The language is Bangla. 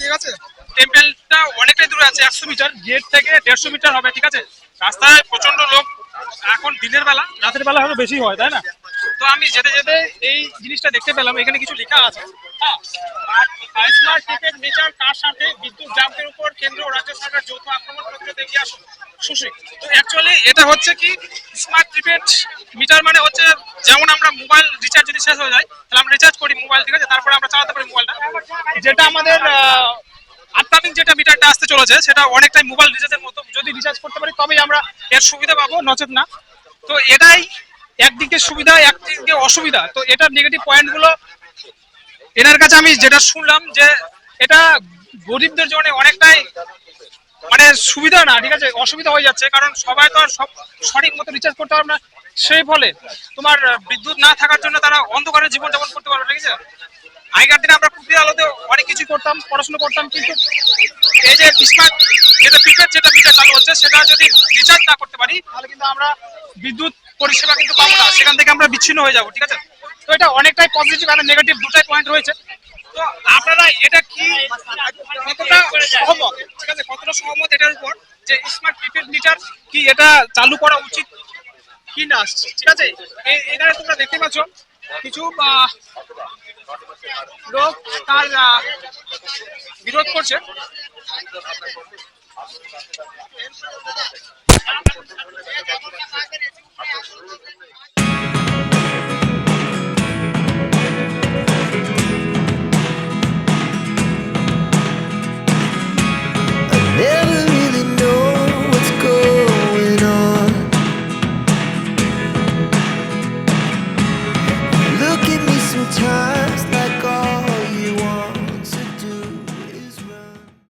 ঠিক আছে? টেম্পেলটা অনেকটাই দূরে আছে, একশো মিটার গেট থেকে দেড়শো মিটার হবে, ঠিক আছে? রাস্তায় প্রচণ্ড লোক, এখন দিনের বেলা, রাতের বেলা হয়তো বেশি হয়, তাই না? আমি যেতে যেতে এই জিনিসটা দেখতে পেলাম, এখানে কিছু লেখা আছে। হ্যাঁ স্মার্ট টিকেট মিটার সাথে বিদ্যুৎ উপর কেন্দ্র রাজ্য সরকার যৌথ তো এটা হচ্ছে কি স্মার্ট মিটার মানে হচ্ছে যেমন আমরা মোবাইল রিচার্জ যদি শেষ হয়ে যায়, তাহলে আমরা রিচার্জ করি মোবাইল ঠিক আছে? তারপরে আমরা চালাতে পারি মোবাইলটা যেটা আমাদের যেটা মিটারটা আসতে চলেছে, সেটা অনেকটাই মোবাইল রিচার্জের মতো। যদি রিচার্জ করতে পারি, তবেই আমরা এর সুবিধা পাবো, নচেত না। তো এটাই একদিকে সুবিধা, একদিকে অসুবিধা। তো এটার নেগেটিভ পয়েন্টগুলো এনার কাছে আমি যেটা শুনলাম যে এটা গরিবদের জন্য অনেকটাই মানে সুবিধা না, ঠিক আছে? অসুবিধা হয়ে যাচ্ছে, কারণ সবাই তো আর সব সঠিক মতো রিচার্জ করতে পারবে না। সেই ফলে তোমার বিদ্যুৎ না থাকার জন্য তারা অন্ধকারে জীবন যাপন করতে পারবে, ঠিক আছে? আগেকার দিনে আমরা কুপির আলোতে অনেক কিছু করতাম, পড়াশোনা করতাম, কিন্তু এই যে স্মার্ট যেটা প্রিপেড যেটা মিটার চালু হচ্ছে, সেটা যদি রিচার্জ না করতে পারি, তাহলে কিন্তু আমরা বিদ্যুৎ পরিষেবা কিন্তু পাবো না, সেখান থেকে আমরা বিচ্ছিন্ন হয়ে যাব, ঠিক আছে? তো এটা অনেকটাই পজিটিভ আর নেগেটিভ দুটাই পয়েন্ট রয়েছে। তো আপনারা এটা কি কতটা সহমত, ঠিক আছে, কতটা সহমত এটার উপর যে স্মার্ট প্রিপেড মিটার কি এটা চালু করা উচিত কি না? ঠিক আছে? এখানে তোমরা দেখতে পাচ্ছ, কিছু লোক তার বিরোধ করছে।